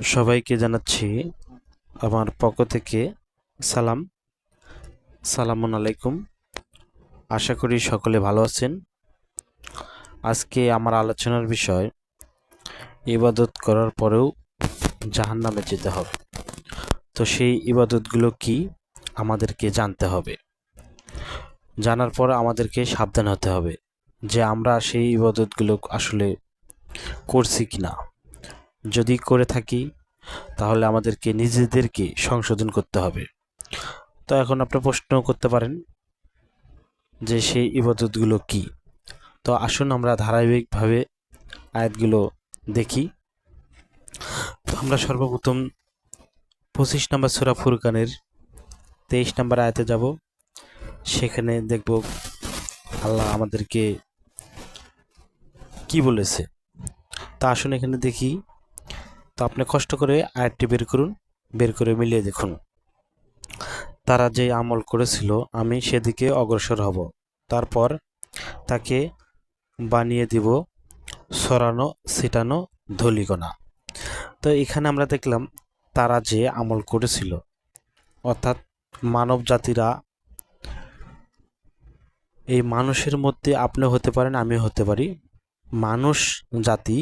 সবাইকে জানাচ্ছি আমার পক্ষ থেকে সালাম। সালামুন আলাইকুম। আশা করি সকলে ভালো আছেন। আজকে আমার আলোচনার বিষয়, ইবাদত করার পরেও জাহান্নামে যেতে হবে। তো সেই ইবাদতগুলো কি আমাদেরকে জানতে হবে। জানার পর আমাদেরকে সাবধান হতে হবে যে আমরা সেই ইবাদতগুলো আসলে করছি কি না যদি করে থাকি, তাহলে আমাদেরকে নিজেদেরকে সংশোধন করতে হবে। তো এখন আপনি প্রশ্ন করতে পারেন যে সেই ইবাদতগুলো কি? তো আসুন আমরা ধারাবাহিকভাবে আয়াতগুলো দেখি। তো আমরা সর্বপ্রথম পঁচিশ নম্বর সুরা ফুরকানের তেইশ নম্বর আয়াতে যাব। সেখানে দেখব আল্লাহ আমাদেরকে কি বলেছে। তা আসুন এখানে দেখি তো আপনি কষ্ট করে আয়াতটি বের করুন, বের করে মিলিয়ে দেখুন। তারা যে আমল করেছিল, আমি সেদিকে অগ্রসর হব। তারপর তাকে বানিয়ে দিব সরানো, ছিটানো, ধলিকণা। তো এখানে আমরা দেখলাম, তারা যে আমল করেছিল, অর্থাৎ মানব জাতিরা এই মানুষের মধ্যে আপনি হতে পারেন আমি হতে পারি। মানুষ জাতি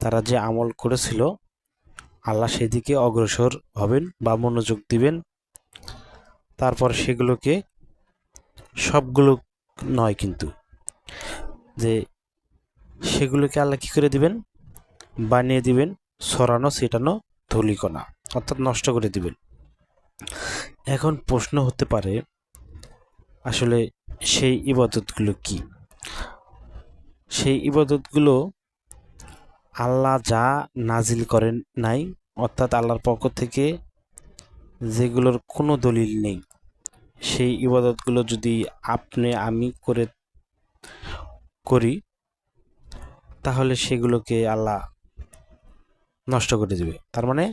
তারা যে আমল করেছিল, আল্লাহ সেদিকে অগ্রসর হবেন বা মনোযোগ দিবেন। তারপর সেগুলোকে, সবগুলো নয় কিন্তু, যে সেগুলোকে আল্লাহ কী করে দিবেন? বানিয়ে দিবেন সরানো, ছেটানো ধুলিকণা, অর্থাৎ নষ্ট করে দিবেন। এখন প্রশ্ন হতে পারে, আসলে সেই ইবাদতগুলো কি? সেই ইবাদতগুলো আল্লাহ যা নাজিল করেন নাই, অর্থাৎ আল্লাহর পক্ষ থেকে যেগুলোর কোনো দলিল নেই, সেই ইবাদতগুলো যদি আপনি, আমি করে, করি, তাহলে সেগুলোকে আল্লাহ নষ্ট করে দেবে। তার মানে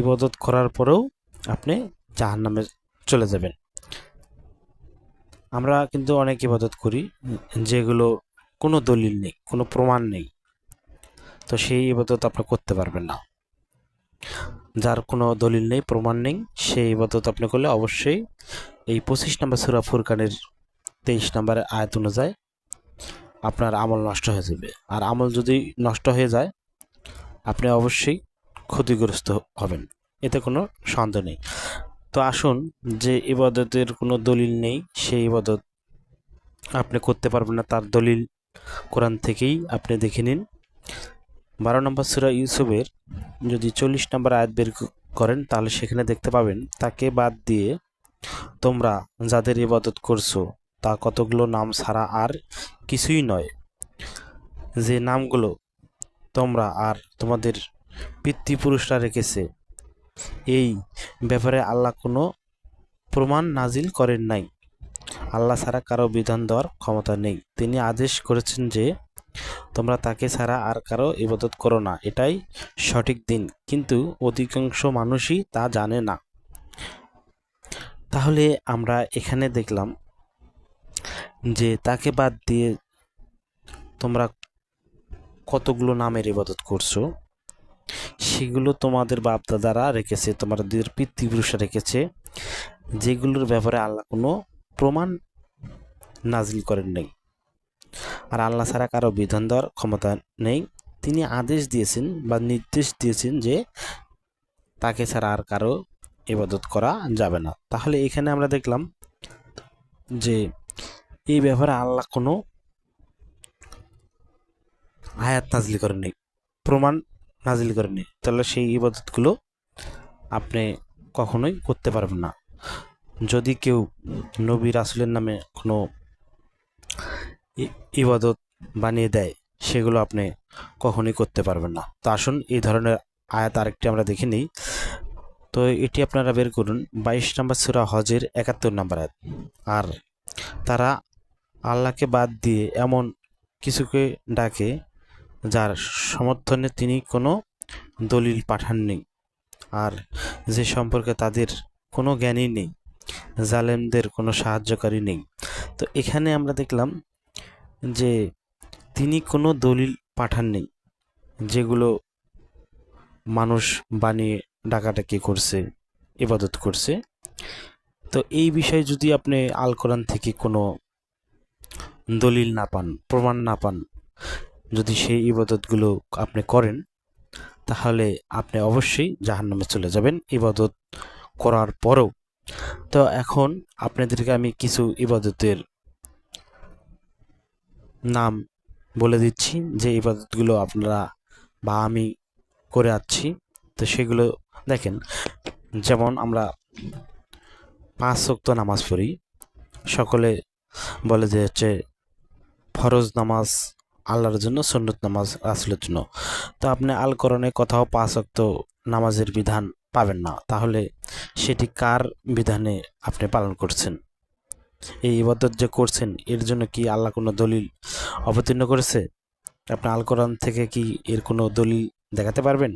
ইবাদত করার পরেও আপনি জাহান্নামে চলে যাবেন। আমরা কিন্তু অনেক ইবাদত করি, যেগুলো কোনো দলিল নেই, কোনো প্রমাণ নেই। তো সেই ইবাদত আপনি করতে পারবেন না। যার কোনো দলিল নেই, প্রমাণ নেই, সেই ইবাদত আপনি করলে অবশ্যই এই পঁচিশ নম্বর সুরা ফুরকানের তেইশ নম্বরের আয়াত অনুযায়ী আপনার আমল নষ্ট হয়ে যাবে। আর আমল যদি নষ্ট হয়ে যায়, আপনি অবশ্যই ক্ষতিগ্রস্ত হবেন। এতে কোনো সন্দেহ নেই। তো আসুন, যে ইবাদতের কোনো দলিল নেই, সেই ইবাদত আপনি করতে পারবেন না। তার দলিল কোরআন থেকেই আপনি দেখে নিন। বারো নম্বর সুরা ইউসুফের যদি চল্লিশ নম্বর আয়াত বের করেন, তাহলে সেখানে দেখতে পাবেন, তাকে বাদ দিয়ে তোমরা যাদের ইবাদত করছ, তা কতগুলো নাম ছাড়া আর কিছুই নয়। যে নামগুলো তোমরা আর তোমাদের পিতৃপুরুষরা রেখেছে, এই ব্যাপারে আল্লাহ কোনো প্রমাণ নাজিল করেন নাই। আল্লাহ ছাড়া কারও বিধান দেওয়ার ক্ষমতা নেই। তিনি আদেশ করেছেন যে তোমরা তাকে ছাড়া আর কারও ইবাদত করো না, এটাই সঠিক দিন। কিন্তু অধিকাংশ মানুষই তা জানে না। তাহলে আমরা এখানে দেখলাম যে তাকে বাদ দিয়ে তোমরা কতগুলো নামের ইবাদত করছ? সেগুলো তোমাদের বাপদাদারা রেখেছে, তোমাদের পিতৃপুরুষরা রেখেছে, যেগুলোর ব্যাপারে আল্লাহ কোনো প্রমাণ নাজিল করেন নেই আর আল্লাহ ছাড়া কারও বিধান দেওয়ার ক্ষমতা নেই। তিনি আদেশ দিয়েছেন বা নির্দেশ দিয়েছেন যে তাকে ছাড়া আর কারও ইবাদত করা যাবে না। তাহলে এখানে আমরা দেখলাম যে এই ব্যাপারে আল্লাহ কোনো আয়াত নাজিল করেননি, প্রমাণ নাজিল করেননি। তাহলে সেই ইবাদতগুলো আপনি কখনোই করতে পারবেন না। যদি কেউ নবী রাসুলের নামে কোনো ইবাদত বানিয়ে দেয়, সেগুলো আপনি কখনোই করতে পারবেন না। তো আসুন, এই ধরনের আয়াত আরেকটি আমরা দেখে নিই। তো এটি আপনারা বের করুন, বাইশ নম্বর সুরা হজের একাত্তর নম্বর আয়াত। আর তারা আল্লাহকে বাদ দিয়ে এমন কিছুকে ডাকে যার সমর্থনে তিনি কোনো দলিল পাঠাননি। আর যে সম্পর্কে তাদের কোনো জ্ঞানই নেই, জালেমদের কোনো সাহায্যকারী নেই। তো এখানে আমরা দেখলাম যে তিনি কোনো দলিল পাঠাননি যেগুলো মানুষ বানিয়ে ডাকাডাকি করছে, ইবাদত করছে। তো এই বিষয়ে যদি আপনি আল কোরআন থেকে কোনো দলিল না পান, প্রমাণ না পান, যদি সেই ইবাদতগুলো আপনি করেন, তাহলে আপনি অবশ্যই জাহান্নামে চলে যাবেন ইবাদত করার পরেও। তো এখন আপনাদেরকে আমি কিছু ইবাদতের নাম বলে দিচ্ছি যে ইবাদতগুলো আপনারা বা আমি করে আসছি তো সেগুলো দেখেন, যেমন আমরা পাঁচ শক্ত নামাজ পড়ি। সকলে বলে যে হচ্ছে ফরজ নামাজ আল্লাহর জন্য, সুন্নত নামাজ রাসুলের জন্য। তো আপনি আল করণে কোথাও পাঁচ শক্ত নামাজের বিধান পাবেন না। তাহলে সেটি কার বিধানে আপনি পালন করছেন? এই ইবাদত যে করছেন, এর জন্য কি আল্লাহ কোনো দলিল অবতীর্ণ করেছে? আপনি আল কোরআন থেকে কি এর কোনো দলিল দেখাতে পারবেন?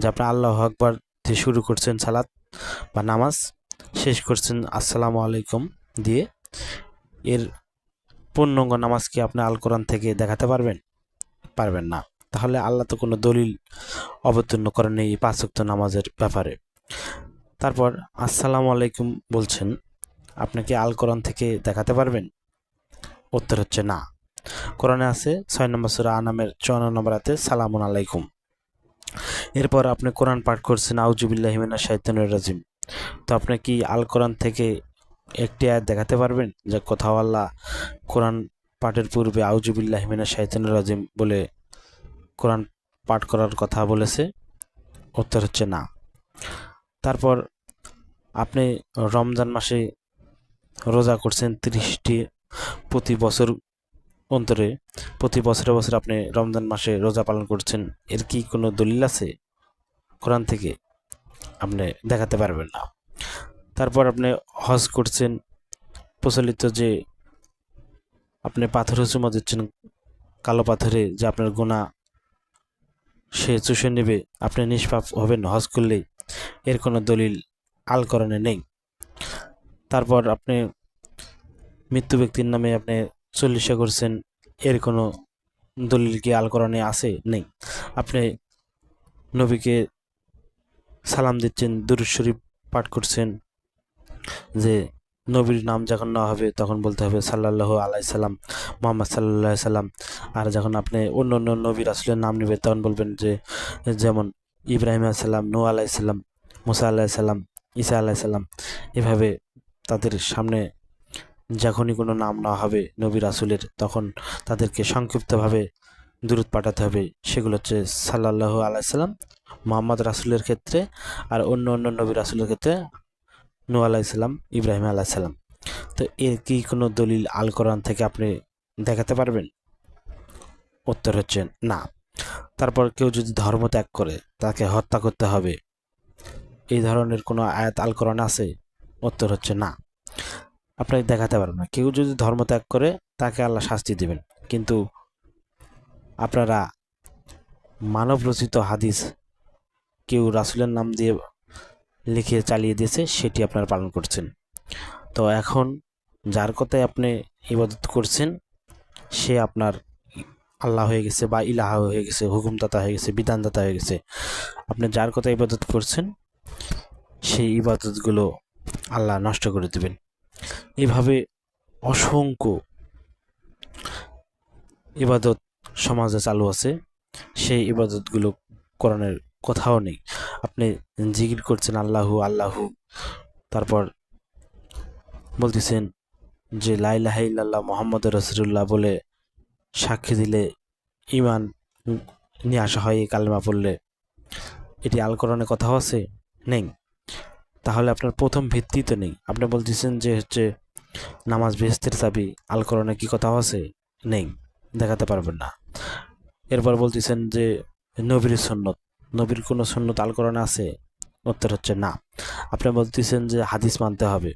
যে আপনি আল্লাহ আকবার দিয়ে শুরু করছেন সালাত বা নামাজ, শেষ করছেন আসসালামু আলাইকুম দিয়ে, এর পূর্ণাঙ্গ নামাজ কি আপনি আল কোরআন থেকে দেখাতে পারবেন? পারবেন না। তাহলে আল্লাহ তো কোনো দলিল অবতীর্ণ করেন এই পাঁচক্ত নামাজের ব্যাপারে। তারপর, আসসালামু আলাইকুম বলছেন। আপনি কি আল কোরআন থেকে দেখাতে পারবেন? উত্তর হচ্ছে না। কোরআনে আছে ছয় নম্বর সুরা আনামের চুয়ান্ন নম্বর হাতে সালামুন আলাইকুম। এরপর আপনি কোরআন পাঠ করছেন আউজুবিল্লাহিমিনা শাহিতানুর রাজিম। তো আপনি কি আল কোরআন থেকে একটি আয়াত দেখাতে পারবেন? যে কোথাও আল্লাহ কোরআন পাঠের পূর্বে আউজুবিল্লাহিমিনা শাহিতানুর রাজিম বলে কোরআন পাঠ করার কথা বলেছে? উত্তর হচ্ছে না। তারপর আপনি রমজান মাসে রোজা করছেন তিরিশটি প্রতি বছর অন্তরে, প্রতি বছরে বছর আপনি রমজান মাসে রোজা পালন করছেন, এর কি কোনো দলিল আছে? কোরআন থেকে আপনি দেখাতে পারবেন না। তারপর আপনি হজ করছেন, প্রচলিত যে আপনি পাথর চুমা দিচ্ছেন, কালো পাথরে যে আপনার গোনা সে চুষে নেবে, আপনি নিষ্পাপ হবেন হজ করলে এর কোনো দলিল আলকরণে নেই। তারপর আপনি মৃত্যু ব্যক্তির নামে আপনি চল্লিশা করছেন, এর কোনো দলিল কি আলকরণে আছে? নেই। আপনি নবীকে সালাম দিচ্ছেন, দুরুদ শরীফ পাঠ করছেন যে নবীর নাম যখন নেওয়া হবে তখন বলতে হবে সাল্লাহ আলাই সাল্লাম, মোহাম্মদ সাল্লাহ সাল্লাম। আর যখন আপনি অন্য অন্য নবীর আসলের নাম নেবেন তখন বলবেন যে, যেমন ইব্রাহিম আলাইসাল্লাম নু আলাইসাল্লাম মুসা আলাইসাল্লাম ঈসা আলাইসাল্লাম এভাবে তাদের সামনে যখনই কোনো নাম না হবে নবী রাসুলের, তখন তাদেরকে সংক্ষিপ্তভাবে দূরত পাঠাতে হবে। সেগুলো হচ্ছে সাল্লাহ আলাইসাল্লাম মোহাম্মদ রাসুলের ক্ষেত্রে আর অন্য অন্য নবী রাসুলের ক্ষেত্রে নু আলাইসাল্লাম ইব্রাহিম আলাইসাল্লাম তো এর কি কোনো দলিল আল কোরআন থেকে আপনি দেখাতে পারবেন? উত্তর হচ্ছে না। তারপর কেউ যদি ধর্ম ত্যাগ করে, তাকে হত্যা করতে হবে। এই ধরনের কোনো আয়াত আল কোরআন আছে? উত্তর হচ্ছে না। আপনাকে দেখাতে পারবেন না। কেউ যদি ধর্ম ত্যাগ করে, তাকে আল্লাহ শাস্তি দেবেন। কিন্তু আপনারা মানব রচিত হাদিস কেউ রাসুলের নাম দিয়ে লিখে চালিয়ে দিয়েছে, সেটি আপনারা পালন করছেন। তো এখন যার কথায় আপনি ইবাদত করছেন, সে আপনার আল্লাহ হয়ে গেছে বা ইলাহা হয়ে গেছে, হুকুমদাতা হয়ে গেছে, বিধানদাতা হয়ে গেছে। আপনি যার কথা ইবাদত করছেন, সেই ইবাদতগুলো আল্লাহ নষ্ট করে দেবেন। এভাবে অসংখ্য ইবাদত সমাজে চালু আছে। সেই ইবাদতগুলো কোরআনের কোথাও নেই। আপনি জিকির করছেন আল্লাহু আল্লাহু, তারপর বলতেছেন যে লাইলাহ ইল্লাল্লাহ মোহাম্মদ রসুল্লাহ বলে সাক্ষী দিলে ইমান নিয়ে আসা হয়, এই কালেমা পড়লে। এটি আল কোথাও আছে? নেই। তাহলে আপনার প্রথম ভিত্তি তো নেই। আপনি বলতেছেন যে হচ্ছে নামাজ বেহস্তের চাবি আল কোরআনে কি কোথাও আছে? নেই, দেখাতে পারবেন না। এরপর বলতেছেন যে নবীর সন্ন্যত নবীর কোনো সন্ন্যত আল কোরআনে আছে? উত্তর হচ্ছে না। আপনি বলতেছেন যে হাদিস মানতে হবে।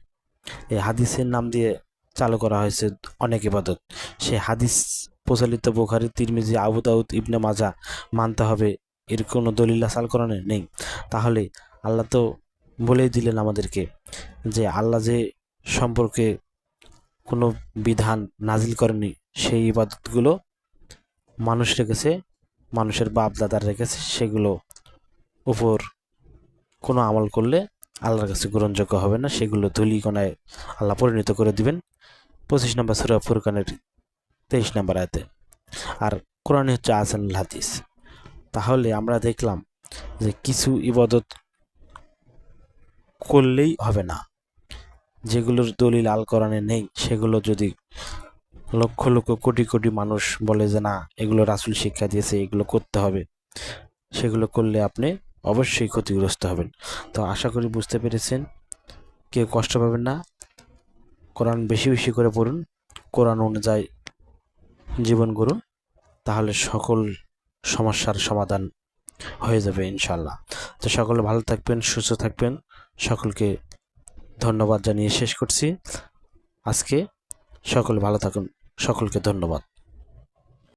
এই হাদিসের নাম দিয়ে চালু করা হয়েছে অনেক ইবাদত। সেই হাদিস প্রচলিত বোখারি, তিরমিজি, আবু দাউদ, ইবনে মাজা মানতে হবে। এর কোনো দলিল আসাল কোরআনে? নেই। তাহলে আল্লাহ তো বলেই দিলেন আমাদেরকে যে আল্লাহ যে সম্পর্কে কোনো বিধান নাজিল করেনি সেই ইবাদতগুলো মানুষ রেখেছে, মানুষের বাপ দাদার রেখেছে, সেগুলো উপর কোনো আমল করলে আল্লাহর কাছে গ্রহণযোগ্য হবে না, সেগুলো ধুলিকণায় আল্লাহ পরিণত করে দিবেন। পঁচিশ নম্বর সুরা ফুরকানের তেইশ নম্বর আয়তে। আর কোরআনে হচ্ছে আসানুল হাদিস। তাহলে আমরা দেখলাম যে কিছু ইবাদত করলেই হবে না। যেগুলোর দলিল আল কোরআনে নেই, সেগুলো যদি লক্ষ লক্ষ কোটি কোটি মানুষ বলে যে, না, এগুলো রাসুল শিক্ষা দিয়েছে, এগুলো করতে হবে। সেগুলো করলে আপনি অবশ্যই ক্ষতিগ্রস্ত হবেন। তো আশা করি বুঝতে পেরেছেন। কেউ কষ্ট পাবেন না। কোরআন বেশি বেশি করে পড়ুন। কোরআন অনুযায়ী জীবন গড়ুন। তাহলে সকল সমস্যার সমাধান হয়ে যাবে ইনশাল্লাহ তো সকলে ভালো থাকবেন, সুস্থ থাকবেন। সকলকে ধন্যবাদ জানিয়ে শেষ করছি। আজকে সকলে ভালো থাকুন। সকলকে ধন্যবাদ।